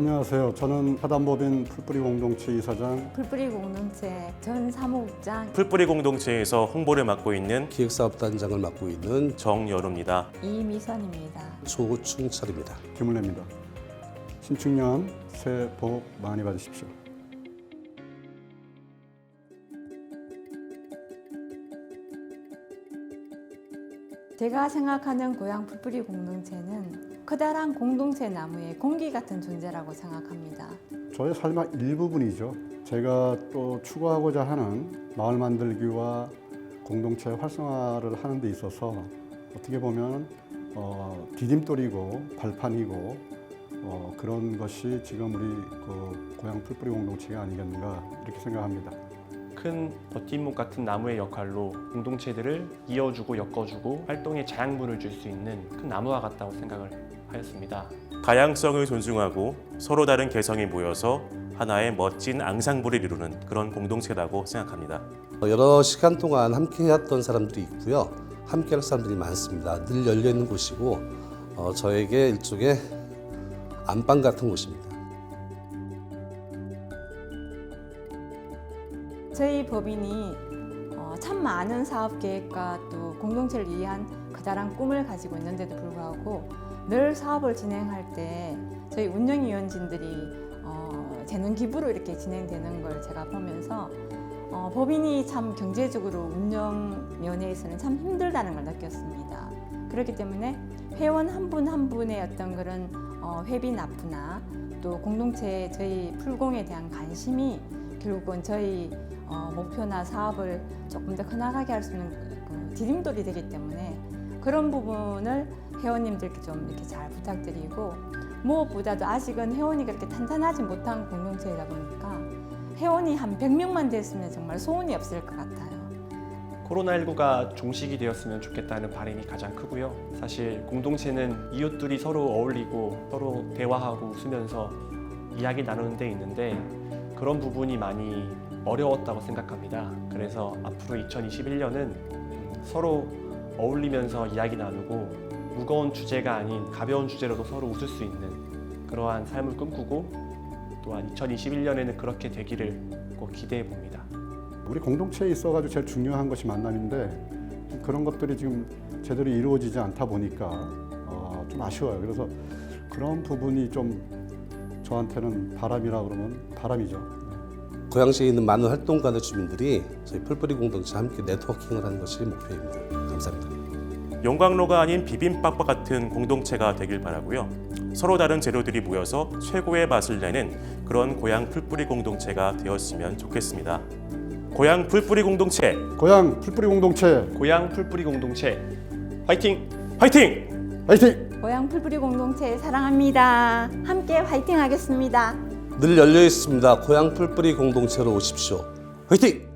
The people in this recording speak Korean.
안녕하세요. 저는 하단법인 풀뿌리 공동체 이사장 풀뿌리 공동체 전 사무국장 풀뿌리 공동체에서 홍보를 맡고 있는 기획사업단장을 맡고 있는 정여루입니다. 이미선입니다. 조충철입니다. 김은혜입니다. 신축년 새해 복 많이 받으십시오. 제가 생각하는 고향 풀뿌리 공동체는 커다란 공동체 나무의 공기 같은 존재라고 생각합니다. 저의 삶의 일부분이죠. 제가 또 추구하고자 하는 마을 만들기와 공동체 활성화를 하는 데 있어서 어떻게 보면 어, 디딤돌이고 발판이고 어, 그런 것이 지금 우리 그 고향 풀뿌리 공동체가 아니겠는가 이렇게 생각합니다. 큰 버팀목 같은 나무의 역할로 공동체들을 이어주고 엮어주고 활동에 자양분을 줄 수 있는 큰 나무와 같다고 생각을 하였습니다. 다양성을 존중하고 서로 다른 개성이 모여서 하나의 멋진 앙상블을 이루는 그런 공동체라고 생각합니다. 여러 시간 동안 함께 해왔던 사람들이 있고요. 함께 할 사람들이 많습니다. 늘 열려 있는 곳이고 어, 저에게 일종의 안방 같은 곳입니다. 저희 법인이 어, 참 많은 사업 계획과 또 공동체를 위한 커다란 꿈을 가지고 있는데도 불구하고 늘 사업을 진행할 때 저희 운영위원진들이 어, 재능 기부로 이렇게 진행되는 걸 제가 보면서 어, 법인이 참 경제적으로 운영 면에서는 참 힘들다는 걸 느꼈습니다. 그렇기 때문에 회원 한 분한 분의 어떤 그런 어, 회비 납부나 또 공동체 저희 풀공에 대한 관심이 결국은 저희 어, 목표나 사업을 조금 더 커나가게 할 수 있는 그 디딤돌이 되기 때문에 그런 부분을 회원님들께 좀 이렇게 잘 부탁드리고 무엇보다도 아직은 회원이 그렇게 탄탄하지 못한 공동체이다 보니까 회원이 한 100명만 됐으면 정말 소원이 없을 것 같아요. 코로나19가 종식이 되었으면 좋겠다는 바람이 가장 크고요. 사실 공동체는 이웃들이 서로 어울리고 서로 대화하고 웃으면서 이야기 나누는 데 있는데 그런 부분이 많이 어려웠다고 생각합니다. 그래서 앞으로 2021년은 서로 어울리면서 이야기 나누고 무거운 주제가 아닌 가벼운 주제로도 서로 웃을 수 있는 그러한 삶을 꿈꾸고 또한 2021년에는 그렇게 되기를 꼭 기대해 봅니다. 우리 공동체에 있어가지고 제일 중요한 것이 만남인데 그런 것들이 지금 제대로 이루어지지 않다 보니까 어, 좀 아쉬워요. 그래서 그런 부분이 좀 저한테는 바람이라 그러면 바람이죠. 고양시에 있는 많은 활동가들 주민들이 저희 풀뿌리 공동체 함께 네트워킹을 하는 것이 목표입니다. 감사합니다. 용광로가 아닌 비빔밥과 같은 공동체가 되길 바라고요. 서로 다른 재료들이 모여서 최고의 맛을 내는 그런 고향 풀뿌리 공동체가 되었으면 좋겠습니다. 고향 풀뿌리 공동체 고향 풀뿌리 공동체 고향 풀뿌리 공동체 화이팅! 화이팅! 화이팅! 고향 풀뿌리 공동체 사랑합니다. 함께 화이팅 하겠습니다. 늘 열려 있습니다. 고향 풀뿌리 공동체로 오십시오. 화이팅!